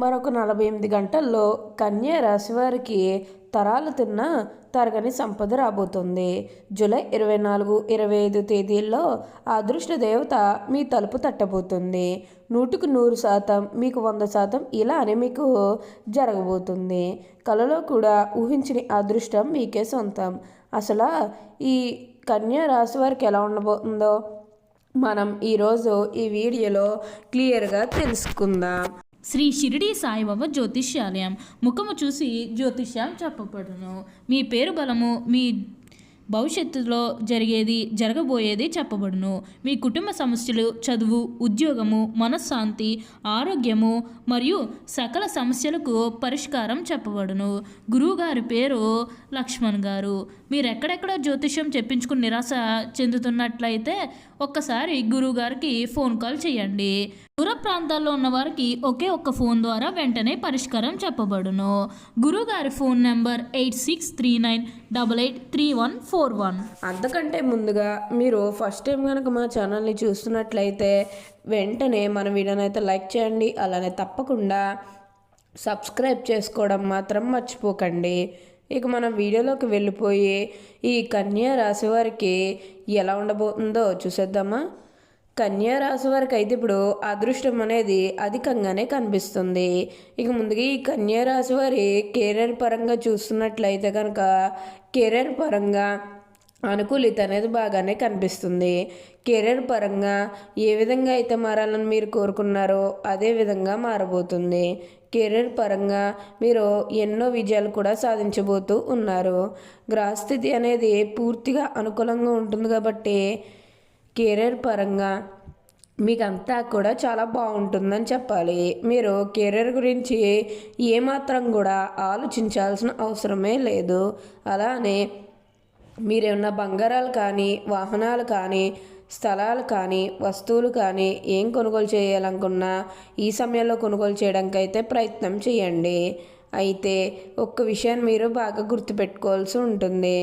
మరొక నలభై ఎనిమిది గంటల్లో కన్యా రాశివారికి తరాలు తిన్న తరగని సంపద రాబోతుంది. జూలై ఇరవై నాలుగు ఇరవై ఐదు తేదీల్లో అదృష్ట దేవత మీ తలుపు తట్టబోతుంది. నూటికి నూరు శాతం మీకు వంద శాతం ఇలా అని మీకు జరగబోతుంది. కలలో కూడా ఊహించిన అదృష్టం మీకే సొంతం. అసలు ఈ కన్యా రాశి వారికి ఎలా ఉండబోతుందో మనం ఈరోజు ఈ వీడియోలో క్లియర్గా తెలుసుకుందాం. శ్రీ షిరిడి సాయిబాబా జ్యోతిష్యాలయం. ముఖము చూసి జ్యోతిష్యం చెప్పబడును. మీ పేరు బలము మీ భవిష్యత్తులో జరిగేది జరగబోయేది చెప్పబడును. మీ కుటుంబ సమస్యలు చదువు ఉద్యోగము మనశ్శాంతి ఆరోగ్యము మరియు సకల సమస్యలకు పరిష్కారం చెప్పబడును. గురువుగారి పేరు లక్ష్మణ్ గారు. మీరు ఎక్కడెక్కడ జ్యోతిష్యం చెప్పించుకుని నిరాశ చెందుతున్నట్లయితే ఒక్కసారి గురువుగారికి ఫోన్ కాల్ చేయండి. దూర ప్రాంతాల్లో ఉన్న వారికి ఒకే ఒక్క ఫోన్ ద్వారా వెంటనే పరిష్కారం చెప్పబడును. గురుగారి phone number eight six three nine double eight three one four one. అంతకంటే ముందుగా మీరు ఫస్ట్ టైం కనుక మా ఛానల్ని చూస్తున్నట్లయితే వెంటనే మన వీడియోని అయితే లైక్ చేయండి అలానే తప్పకుండా సబ్స్క్రైబ్ చేసుకోవడం మాత్రం మర్చిపోకండి. ఇక మనం వీడియోలోకి వెళ్ళిపోయి ఈ కన్యా రాశి వారికి ఎలా ఉండబోతుందో చూసేద్దామా? రాశి వారికి అయితే ఇప్పుడు అదృష్టం అనేది అధికంగానే కనిపిస్తుంది. ఇక ముందుగా ఈ కన్యా రాశి వారి కెరీర్ పరంగా చూస్తున్నట్లయితే కనుక కెరీర్ పరంగా అనుకూలిత అనేది బాగానే కనిపిస్తుంది. కెరీర్ పరంగా ఏ విధంగా అయితే మారాలని మీరు కోరుకున్నారో అదే విధంగా మారబోతుంది. కెరీర్ పరంగా మీరు ఎన్నో విజయాలు కూడా సాధించబోతూ ఉన్నారు. గ్రహస్థితి అనేది పూర్తిగా అనుకూలంగా ఉంటుంది కాబట్టి కెరీర్ పరంగా మీకంతా కూడా చాలా బాగుంటుందని చెప్పాలి. మీరు కెరీర్ గురించి ఏమాత్రం కూడా ఆలోచించాల్సిన అవసరమే లేదు. అలానే మీరేమన్నా బంగారాలు కానీ వాహనాలు కానీ స్థలాలు కానీ వస్తువులు కానీ ఏం కొనుగోలు చేయాలనుకున్నా ఈ సమయంలో కొనుగోలు చేయడానికి అయితే ప్రయత్నం చేయండి. అయితే ఒక్క విషయాన్ని మీరు బాగా గుర్తుపెట్టుకోవాల్సి ఉంటుంది.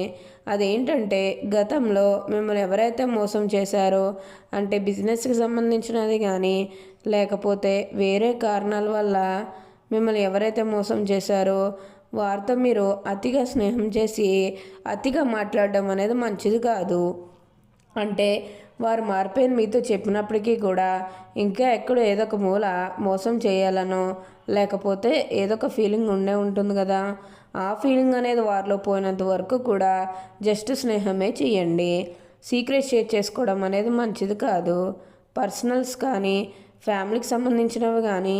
అదేంటంటే గతంలో మిమ్మల్ని ఎవరైతే మోసం చేశారో అంటే బిజినెస్కి సంబంధించినది కానీ లేకపోతే వేరే కారణాల వల్ల మిమ్మల్ని ఎవరైతే మోసం చేశారో వారితో మీరు అతిగా స్నేహం చేసి అతిగా మాట్లాడడం అనేది మంచిది కాదు. అంటే వారు మార్పేని మీతో చెప్పినప్పటికీ కూడా ఇంకా ఎక్కడో ఏదో ఒక మూల మోసం చేయాలనో లేకపోతే ఏదో ఒక ఫీలింగ్ ఉండే ఉంటుంది కదా. ఆ ఫీలింగ్ అనేది వారిలో పోయినంత వరకు కూడా జస్ట్ స్నేహమే చేయండి. సీక్రెట్ షేర్ చేసుకోవడం అనేది మంచిది కాదు. పర్సనల్స్ కానీ ఫ్యామిలీకి సంబంధించినవి కానీ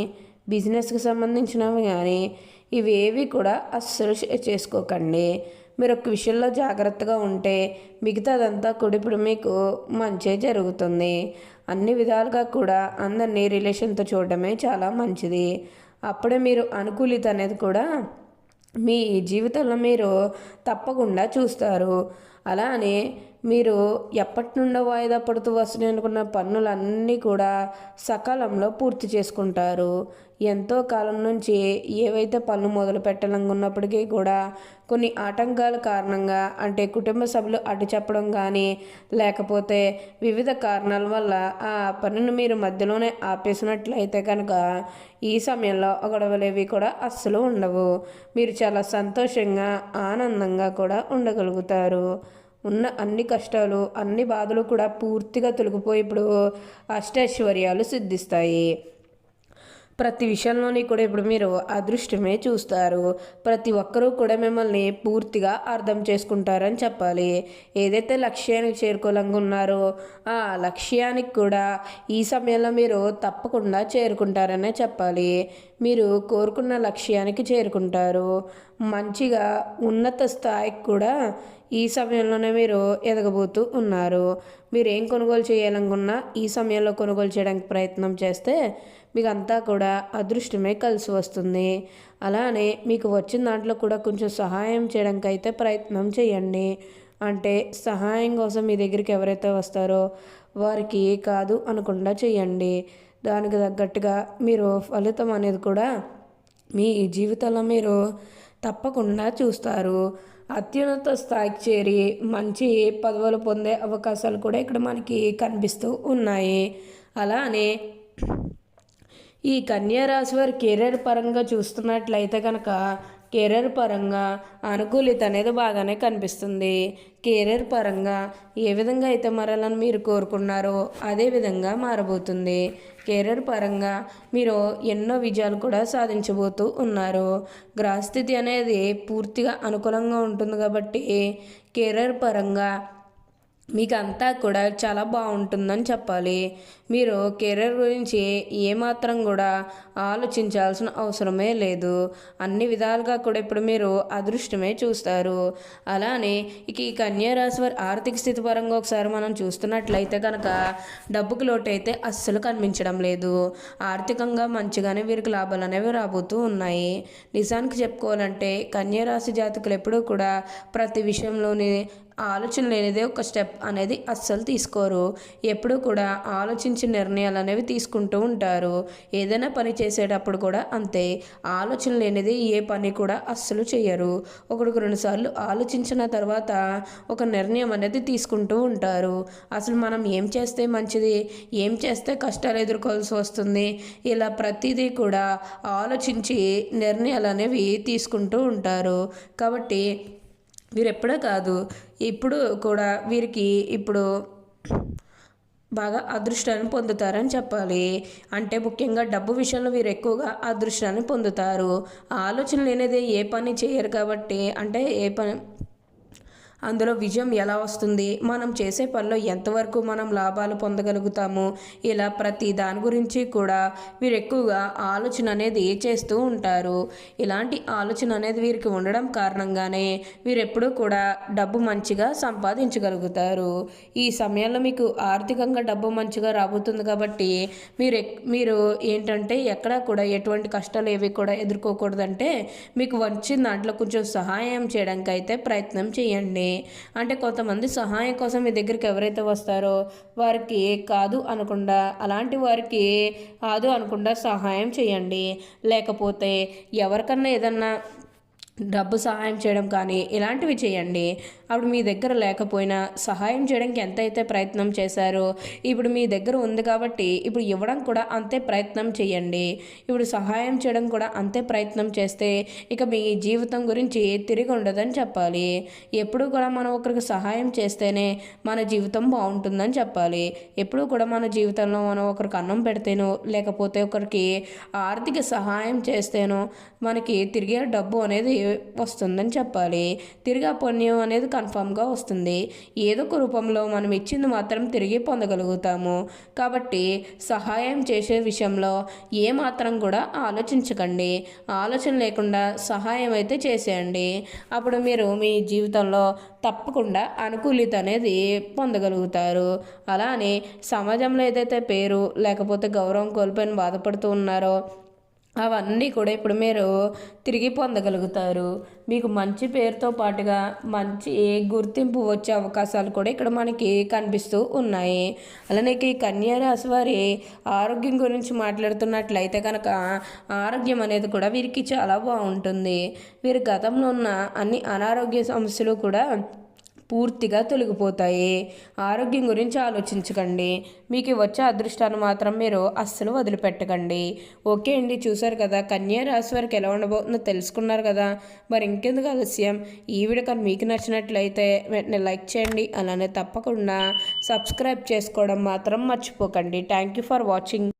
బిజినెస్కి సంబంధించినవి కానీ ఇవి ఏవి కూడా అస్సలు షేర్ చేసుకోకండి. మీరు ఒక విషయంలో జాగ్రత్తగా ఉంటే మిగతాదంతా కూడా ఇప్పుడు మీకు మంచే జరుగుతుంది. అన్ని విధాలుగా కూడా అందరినీ రిలేషన్తో చూడడమే చాలా మంచిది. అప్పుడే మీరు అనుకూలిత అనేది కూడా మీ జీవితంలో మీరు తప్పకుండా చూస్తారు. అలానే మీరు ఎప్పటి నుండో వాయిదా పడుతూ వస్తున్నాయి అనుకున్న పన్నులన్నీ కూడా సకాలంలో పూర్తి చేసుకుంటారు. ఎంతో కాలం నుంచి ఏవైతే పనులు మొదలు పెట్టాలనుకున్నప్పటికీ కూడా కొన్ని ఆటంకాల కారణంగా అంటే కుటుంబ సభ్యులు అడ్డు చెప్పడం కానీ లేకపోతే వివిధ కారణాల వల్ల ఆ పనులు మీరు మధ్యలోనే ఆపేసినట్లయితే కనుక ఈ సమయంలో గొడవలేవి కూడా అస్సలు ఉండవు. మీరు చాలా సంతోషంగా ఆనందంగా కూడా ఉండగలుగుతారు. ఉన్న అన్ని కష్టాలు అన్ని బాధలు కూడా పూర్తిగా తొలగిపోయి ఇప్పుడు అష్టైశ్వర్యాలు సిద్ధిస్తాయి. ప్రతి విషయంలోని కూడా ఇప్పుడు మీరు అదృష్టమే చూస్తారు. ప్రతి ఒక్కరూ కూడా మిమ్మల్ని పూర్తిగా అర్థం చేసుకుంటారని చెప్పాలి. ఏదైతే లక్ష్యానికి చేరుకోవాలనుకున్నారో ఆ లక్ష్యానికి కూడా ఈ సమయంలో మీరు తప్పకుండా చేరుకుంటారనే చెప్పాలి. మీరు కోరుకున్న లక్ష్యానికి చేరుకుంటారు. మంచిగా ఉన్నత స్థాయికి కూడా ఈ సమయంలోనే మీరు ఎదగబోతూ ఉన్నారు. మీరు ఏం కొనుగోలు చేయాలనుకున్నా ఈ సమయంలో కొనుగోలు చేయడానికి ప్రయత్నం చేస్తే మీకు అంతా కూడా అదృష్టమే కలిసి వస్తుంది అలానే మీకు వచ్చిన దాంట్లో కూడా కొంచెం సహాయం చేయడానికి అయితే ప్రయత్నం చేయండి. అంటే సహాయం కోసం మీ దగ్గరికి ఎవరైతే వస్తారో వారికి కాదు అనకుండా చేయండి. దానికి తగ్గట్టుగా మీరు ఫలితం అనేది కూడా మీ జీవితంలో మీరు తప్పకుండా చూస్తారు. అత్యున్నత స్థాయికి చేరి మంచి పదవులు పొందే అవకాశాలు కూడా ఇక్కడ మనకి కనిపిస్తూ ఉన్నాయి. అలానే ఈ కన్యా రాశి వారి కెరీర్ పరంగా చూస్తున్నట్లయితే కనుక కెరీర్ పరంగా అనుకూలిత అనేది బాగానే కనిపిస్తుంది. కెరీర్ పరంగా ఏ విధంగా అయితే మారాలని మీరు కోరుకున్నారో అదే విధంగా మారబోతుంది. కెరీర్ పరంగా మీరు ఎన్నో విజయాలు కూడా సాధించబోతూ ఉన్నారు. గ్రహస్థితి అనేది పూర్తిగా అనుకూలంగా ఉంటుంది కాబట్టి కెరీర్ పరంగా మీకు అంతా కూడా చాలా బాగుంటుందని చెప్పాలి. మీరు కెరీర్ గురించి ఏమాత్రం కూడా ఆలోచించాల్సిన అవసరమే లేదు. అన్ని విధాలుగా కూడా ఇప్పుడు మీరు అదృష్టమే చూస్తారు. అలానే ఇక ఈ కన్యా రాశి వారి ఆర్థిక స్థితి పరంగా ఒకసారి మనం చూస్తున్నట్లయితే కనుక డబ్బుకు లోటు అయితే అస్సలు కనిపించడం లేదు. ఆర్థికంగా మంచిగానే వీరికి లాభాలు అనేవి రాబోతూ ఉన్నాయి. నిజానికి చెప్పుకోవాలంటే కన్యా రాశి జాతకులు ఎప్పుడూ కూడా ప్రతి విషయంలోని ఆలోచన లేనిదే ఒక స్టెప్ అనేది అస్సలు తీసుకోరు. ఎప్పుడూ కూడా ఆలోచించి నిర్ణయాలు అనేవి తీసుకుంటూ ఉంటారు. ఏదైనా పని చేసేటప్పుడు కూడా అంతే. ఆలోచన లేనిది ఏ పని కూడా అస్సలు చేయరు ఒకటికి రెండుసార్లు ఆలోచించిన తర్వాత ఒక నిర్ణయం అనేది తీసుకుంటూ ఉంటారు. అసలు మనం ఏం చేస్తే మంచిది? ఏం చేస్తే కష్టాలు ఎదుర్కోవాల్సి వస్తుంది? ఇలా ప్రతిదీ కూడా ఆలోచించి నిర్ణయాలు అనేవి తీసుకుంటూ ఉంటారు. కాబట్టి వీరు కాదు. ఇప్పుడు కూడా వీరికి ఇప్పుడు బాగా అదృష్టాన్ని పొందుతారని చెప్పాలి. అంటే ముఖ్యంగా డబ్బు విషయంలో వీరు ఎక్కువగా అదృష్టాన్ని పొందుతారు. ఆలోచన లేనిదే ఏ పని చేయరు కాబట్టి అంటే ఏ పని అందులో విజయం ఎలా వస్తుంది? మనం చేసే పనిలో ఎంతవరకు మనం లాభాలు పొందగలుగుతాము? ఇలా ప్రతి దాని గురించి కూడా వీరు ఎక్కువగా ఆలోచన అనేది చేస్తూ ఉంటారు. ఇలాంటి ఆలోచన అనేది వీరికి ఉండడం కారణంగానే వీరెప్పుడూ కూడా డబ్బు మంచిగా సంపాదించగలుగుతారు. ఈ సమయంలో మీకు ఆర్థికంగా డబ్బు మంచిగా రాబోతుంది కాబట్టి మీరు మీరు ఏంటంటే ఎక్కడా కూడా ఎటువంటి కష్టాలు ఏవి కూడా ఎదుర్కోకూడదంటే మీకు వచ్చిన దాంట్లో కొంచెం సహాయం చేయడానికి అయితే ప్రయత్నం చేయండి. అంటే కొంతమంది సహాయం కోసం మీ దగ్గరికి ఎవరైతే వస్తారో వారికి కాదు అనకుండా అలాంటి వారికి కాదు అనకుండా సహాయం చేయండి. లేకపోతే ఎవరికన్నా ఏదన్నా డబ్బు సహాయం చేయడం కానీ ఇలాంటివి చేయండి. అప్పుడు మీ దగ్గర లేకపోయినా సహాయం చేయడానికి ఎంతైతే ప్రయత్నం చేశారో ఇప్పుడు మీ దగ్గర ఉంది కాబట్టి ఇప్పుడు ఇవ్వడం కూడా అంతే ప్రయత్నం చేయండి. ఇప్పుడు సహాయం చేయడం కూడా అంతే ప్రయత్నం చేస్తే ఇక మీ జీవితం గురించి తిరిగి ఉండదని చెప్పాలి. ఎప్పుడు కూడా మనం ఒకరికి సహాయం చేస్తేనే మన జీవితం బాగుంటుందని చెప్పాలి. ఎప్పుడు కూడా మన జీవితంలో మనం ఒకరికి అన్నం పెడితేనో లేకపోతే ఒకరికి ఆర్థిక సహాయం చేస్తేనో మనకి తిరిగే డబ్బు అనేది వస్తుందని చెప్పాలి. తిరిగి ఆ పుణ్యం అనేది కన్ఫామ్గా వస్తుంది. ఏదో ఒక రూపంలో మనం ఇచ్చింది మాత్రం తిరిగి పొందగలుగుతాము. కాబట్టి సహాయం చేసే విషయంలో ఏ మాత్రం కూడా ఆలోచించకండి. ఆలోచన లేకుండా సహాయం అయితే చేసేయండి. అప్పుడు మీరు మీ జీవితంలో తప్పకుండా అనుకూలిత అనేది పొందగలుగుతారు. అలానే సమాజంలో ఏదైతే పేరు లేకపోతే గౌరవం కోల్పోయిన బాధపడుతూ ఉన్నారో అవన్నీ కూడా ఇప్పుడు మీరు తిరిగి పొందగలుగుతారు. మీకు మంచి పేరుతో పాటుగా మంచి గుర్తింపు వచ్చే అవకాశాలు కూడా ఇక్కడ మనకి కనిపిస్తూ ఉన్నాయి. అలానే ఈ కన్యారాశి వారి ఆరోగ్యం గురించి మాట్లాడుతున్నట్లయితే కనుక ఆరోగ్యం అనేది కూడా వీరికి చాలా బాగుంటుంది. వీరి గతంలో ఉన్న అన్ని అనారోగ్య సమస్యలు కూడా పూర్తిగా తొలగిపోతాయి. ఆరోగ్యం గురించి ఆలోచించకండి. మీకు వచ్చే అదృష్టాన్ని మాత్రం మీరు అస్సలు వదిలిపెట్టకండి. ఓకే అండి చూసారు కదా కన్యా రాశి వారికి ఎలా ఉండబోతుందో తెలుసుకున్నారు కదా. మరి ఇంకెందుకు ఆలస్యం? ఈ వీడియో కానీ మీకు నచ్చినట్లయితే వెంటనే లైక్ చేయండి అలానే తప్పకుండా సబ్స్క్రైబ్ చేసుకోవడం మాత్రం మర్చిపోకండి. Thank you for watching.